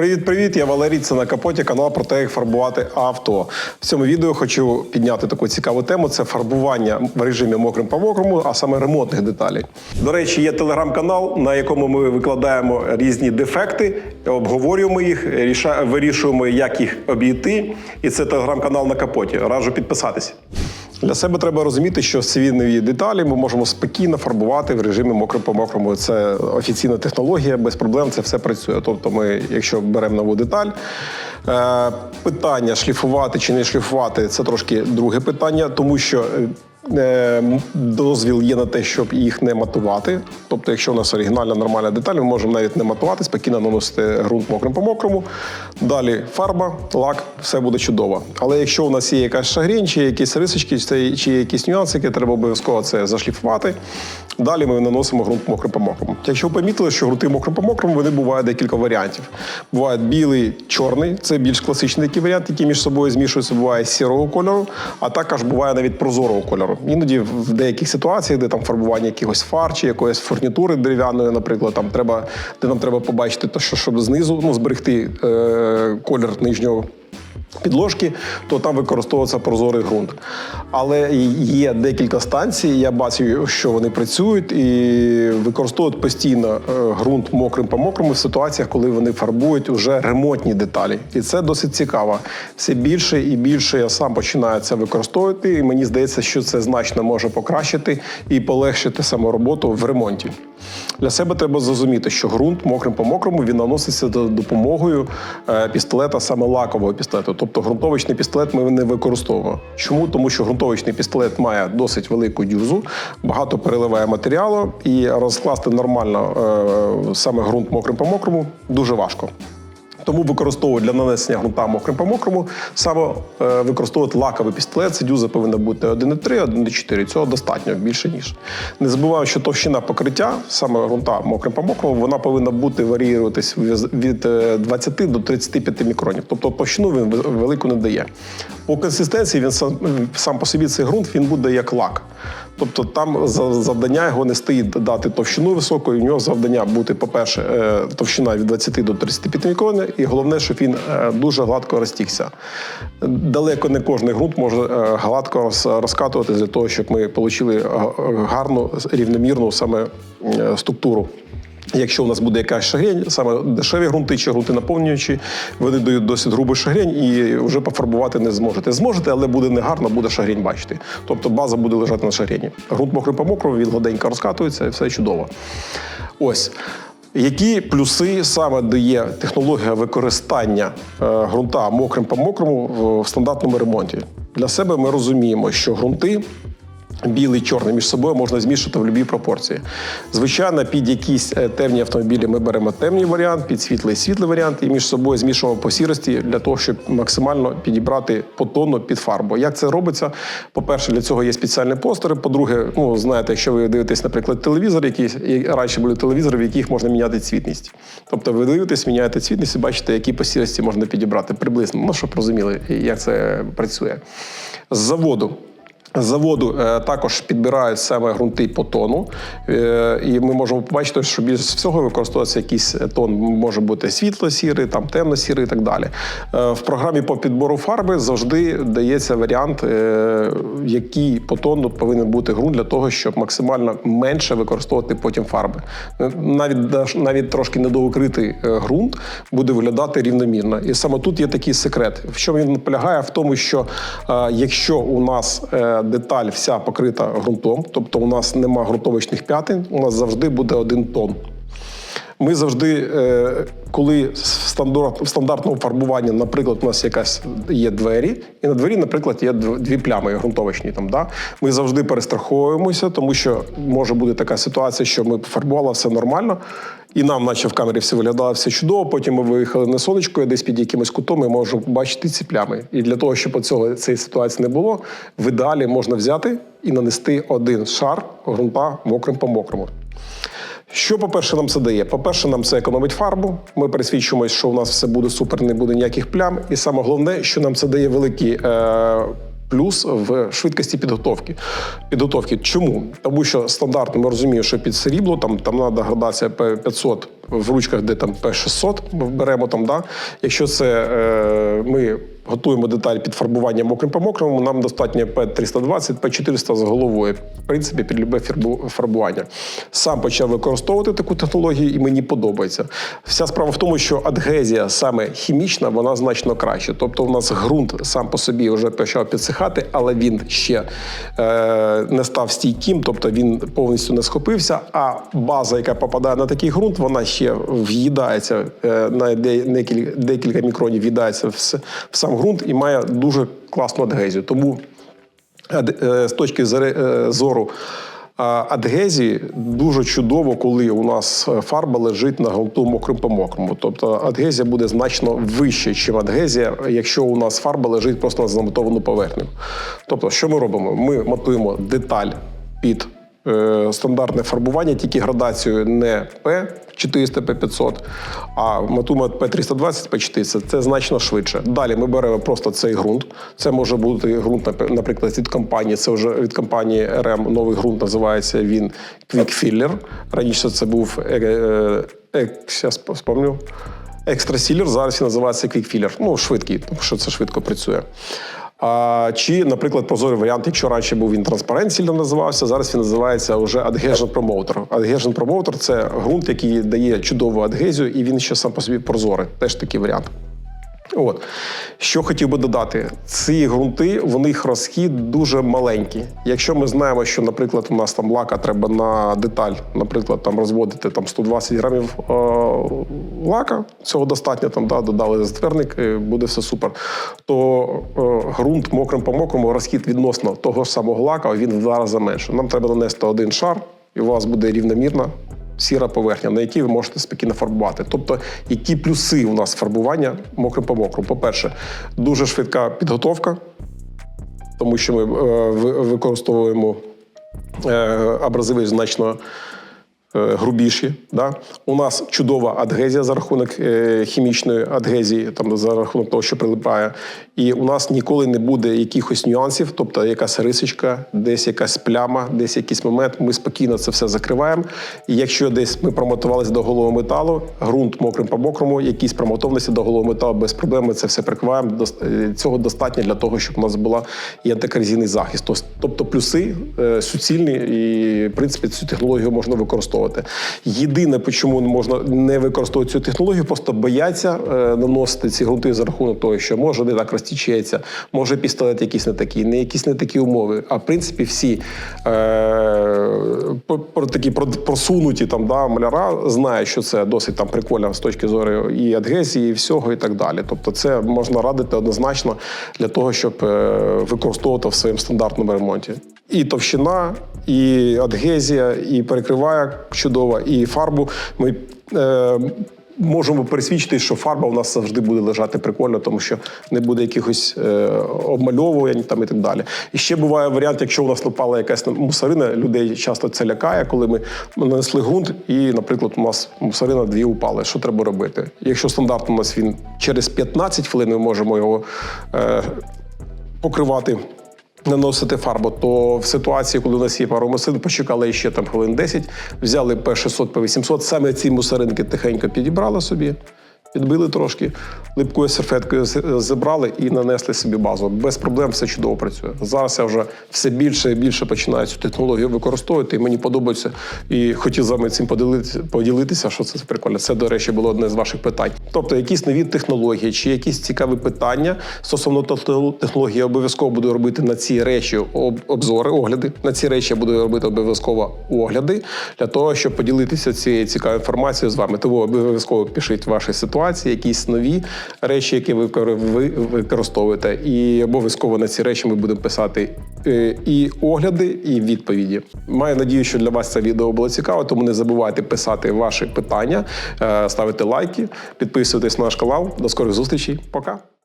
Привіт-привіт, я Валерій. Це на капоті канал про те, як фарбувати авто. В цьому відео хочу підняти таку цікаву тему: це фарбування в режимі мокрим по мокрому, а саме ремонтних деталей. До речі, є телеграм-канал, на якому ми викладаємо різні дефекти, обговорюємо їх, вирішуємо, як їх обійти. І це телеграм-канал на капоті. Раджу підписатися. Для себе треба розуміти, що свіднові деталі ми можемо спокійно фарбувати в режимі мокро по мокрому. Це офіційна технологія, без проблем це все працює. Тобто, ми, якщо беремо нову деталь, е, питання шліфувати чи не шліфувати це трошки друге питання, тому що. Е, Дозвіл є на те, щоб їх не матувати. Тобто, якщо у нас оригінальна нормальна деталь, ми можемо навіть не матувати, спокійно наносити ґрунт мокрим по мокрому. Далі фарба, лак, все буде чудово. Але якщо у нас є якась шагрінь, чи якісь рисочки, чи- якісь нюанси, які треба обов'язково це зашліфувати. Далі ми наносимо ґрунт мокрим по мокрому. Якщо ви помітили, що ґрунти мокрим по мокрому, вони бувають декілька варіантів. Буває білий, чорний, це більш класичний такий варіант, який між собою змішується, буває сірого кольору, а також буває навіть прозорого кольору. Іноді в деяких ситуаціях, де там фарбування якихось фар чи якоїсь фурнітури дерев'яної, наприклад, там треба, де нам треба побачити, то що щоб знизу ну, зберегти е, колір нижнього підложки, то там використовується прозорий ґрунт. Але є декілька станцій, я бачу, що вони працюють і використовують постійно е, ґрунт мокрим по мокрому в ситуаціях, коли вони фарбують уже ремонтні деталі. І це досить цікаво. Все більше і більше я сам починаю це використовувати, і мені здається, що це значно може покращити і полегшити саму роботу в ремонті. Для себе треба зрозуміти, що ґрунт мокрим по мокрому він наноситься за допомогою е, пістолета, саме лакового пістолету. Тобто ґрунтовочний пістолет ми не використовуємо. Чому? Тому що ґрунтовочний пістолет має досить велику дюзу, багато переливає матеріалу, і розкласти нормально е, саме ґрунт мокрим по мокрому дуже важко. Тому використовують для нанесення ґрунта мокрим по мокрому, саме е, використовують лаковий пістолет. Це дюза повинна бути 1,3, 1,4. Цього достатньо більше ніж. Не забуваємо, що товщина покриття, саме ґрунта мокрим по мокрому, вона повинна бути варіюватись від- від е, 20 до 35 мікронів. Тобто товщину він велику не дає. По консистенції він сам, сам по собі цей ґрунт він буде як лак. Тобто там за- завдання його не стоїть дати товщину високу, в нього завдання бути, по-перше, е, товщина від 20 до 35 мікронів, і головне, щоб він е, дуже гладко розтікся. Далеко не кожний ґрунт може е, гладко розкатувати для того, щоб ми отримали гарну, рівномірну саме структуру. Якщо у нас буде якась шагрень, саме дешеві ґрунти чи ґрунти наповнюючі, вони дають досить грубий шагрень і вже пофарбувати не зможете. Зможете, але буде негарно, буде шагрень бачити. Тобто база буде лежати на шагрені. Ґрунт мокрий по мокрому, він гладенько розкатується і все чудово. Ось. Які плюси саме дає технологія використання е, ґрунта мокрим по мокрому в стандартному ремонті? Для себе ми розуміємо, що ґрунти білий, чорний між собою можна змішувати в будь-якій пропорції. Звичайно, під якісь е, темні автомобілі ми беремо темний варіант, під світлий світлий варіант, і між собою змішуємо по сірості для того, щоб максимально підібрати по тону під фарбу. Як це робиться? По-перше, для цього є спеціальні постери. По-друге, ну знаєте, якщо ви дивитесь, наприклад, телевізор, якийсь і раніше були телевізори, в яких можна міняти цвітність. Тобто ви дивитесь, міняєте цвітність і бачите, які по сірості можна підібрати приблизно. Ну щоб розуміли, як це працює. З заводу заводу е, також підбирають саме ґрунти по тону, е, і ми можемо побачити, що більш всього використовується якийсь тон, може бути світло-сірий, там темно-сірий і так далі. Е, в програмі по підбору фарби завжди дається варіант, е, який по тону повинен бути ґрунт для того, щоб максимально менше використовувати потім фарби. Е, Навіть навіть трошки недоукритий е, ґрунт буде виглядати рівномірно. І саме тут є такий секрет. В чому він полягає? В тому, що е, якщо у нас е, деталь вся покрита ґрунтом, тобто у нас нема ґрунтовочних п'ятин, у нас завжди буде один тон. Ми завжди, е, коли в стандарт- стандартному фарбуванні, наприклад, у нас якась є двері, і на двері, наприклад, є дв- дві плями ґрунтовочні. Там, да? Ми завжди перестраховуємося, тому що може бути така ситуація, що ми пофарбували все нормально, і нам, наче в камері, все виглядало все чудово. Потім ми виїхали на сонечко, і десь під якимось кутом ми можемо бачити ці плями. І для того, щоб цього цієї ситуації не було, в ідеалі можна взяти і нанести один шар ґрунта мокрим по мокрому. Що, по-перше, нам це дає? По-перше, нам це економить фарбу. Ми пересвідчуємось, що у нас все буде супер, не буде ніяких плям. І саме головне, що нам це дає великий е, плюс в швидкості підготовки. Підготовки. Чому? Тому що стандартно ми розуміємо, що під срібло там, там треба градація П500 в ручках, де там P600, ми беремо там. Да? Якщо це е, ми готуємо деталь під фарбування мокрим по мокрому, нам достатньо P320, P400 з головою. В принципі, під любе фарбування. Сам почав використовувати таку технологію, і мені подобається. Вся справа в тому, що адгезія саме хімічна, вона значно краще. Тобто, у нас ґрунт сам по собі вже почав підсихати, але він ще е, не став стійким, тобто він повністю не схопився. А база, яка попадає на такий ґрунт, вона ще в'їдається е, на декілька, мікронів, в'їдається в, сам ґрунт і має дуже класну адгезію. Тому е, з точки е, зору адгезії дуже чудово, коли у нас фарба лежить на ґрунту мокрим по мокрому. Тобто адгезія буде значно вище, ніж адгезія, якщо у нас фарба лежить просто на замотовану поверхню. Тобто, що ми робимо? Ми матуємо деталь під стандартне фарбування, тільки градацією не P400, P500, а матуємо P320, P400. Це значно швидше. Далі ми беремо просто цей ґрунт. Це може бути ґрунт, наприклад, від компанії. Це вже від компанії RM новий ґрунт називається він Quick Filler. Раніше це був е, е, е, щас спомню. Екстра зараз він називається Filler. Ну, швидкий, тому що це швидко працює. А, чи, наприклад, прозорий варіант, якщо раніше був він транспарент сильно називався, зараз він називається вже Adhesion Promoter. Adhesion Promoter – це ґрунт, який дає чудову адгезію, і він ще сам по собі прозорий. Теж такий варіант. От що хотів би додати, ці ґрунти, в них розхід дуже маленький. Якщо ми знаємо, що, наприклад, у нас там лака треба на деталь, наприклад, там розводити там 120 грамів е, лака, цього достатньо там да, додали затверник, е, буде все супер. То е, ґрунт мокрим по мокрому розхід відносно того ж самого лака, він в два рази менше. Нам треба нанести один шар, і у вас буде рівномірна сіра поверхня, на якій ви можете спокійно фарбувати. Тобто, які плюси у нас фарбування мокрим по мокрому? По-перше, дуже швидка підготовка, тому що ми е, ви- використовуємо е, абразиви значно грубіші. Да? У нас чудова адгезія за рахунок е, хімічної адгезії, там за рахунок того, що прилипає. І у нас ніколи не буде якихось нюансів, тобто якась рисочка, десь якась пляма, десь якийсь момент. Ми спокійно це все закриваємо. І якщо десь ми промотувалися до голого металу, ґрунт мокрим по мокрому, якісь промотованості до голого металу без проблем, ми це все прикриваємо. Е, Цього достатньо для того, щоб у нас була і антикорозійний захист. Тобто плюси е, суцільні, і в принципі цю технологію можна використовувати. Єдине, чому можна не використовувати цю технологію, просто бояться е, наносити ці ґрунти за рахунок того, що може не так розтічається, може пістолет якийсь не такий, не якісь не такі умови. А в принципі, всі е, такі про- просунуті там да, маляра знають, що це досить там прикольно з точки зору і адгезії, і всього, і так далі. Тобто, це можна радити однозначно для того, щоб е, використовувати в своєму стандартному ремонті. І товщина, і адгезія, і перекриває чудово, і фарбу. Ми е, можемо пересвідчити, що фарба у нас завжди буде лежати прикольно, тому що не буде якихось е, обмальовувань там і так далі. І ще буває варіант, якщо у нас напала якась мусорина, людей часто це лякає, коли ми нанесли ґрунт, і, наприклад, у нас мусорина дві упали. Що треба робити? Якщо стандартно у нас він через 15 хвилин ми можемо його. Е, покривати. Наносити фарбу, то в ситуації, коли у нас є пару мусин, почекали ще там хвилин 10, взяли P600, P800, саме ці мусоринки тихенько підібрали собі, підбили трошки, липкою серфеткою зібрали і нанесли собі базу. Без проблем все чудово працює. Зараз я вже все більше і більше починаю цю технологію використовувати, і мені подобається. І хотів з вами цим поділитися, поділитися, що це прикольно. Це, до речі, було одне з ваших питань. Тобто, якісь нові технології чи якісь цікаві питання стосовно техно- технології, обов'язково буду робити на ці речі об- обзори, огляди. На ці речі я буду робити обов'язково огляди для того, щоб поділитися цією цікавою інформацією з вами. Тому обов'язково пишіть ваші ситуації, якісь нові речі, які ви викор- використовуєте. І обов'язково на ці речі ми будемо писати і огляди, і відповіді. Маю надію, що для вас це відео було цікаво, тому не забувайте писати ваші питання, е, ставити лайки, підписуйтесь на наш канал. До скорих зустрічей. Пока.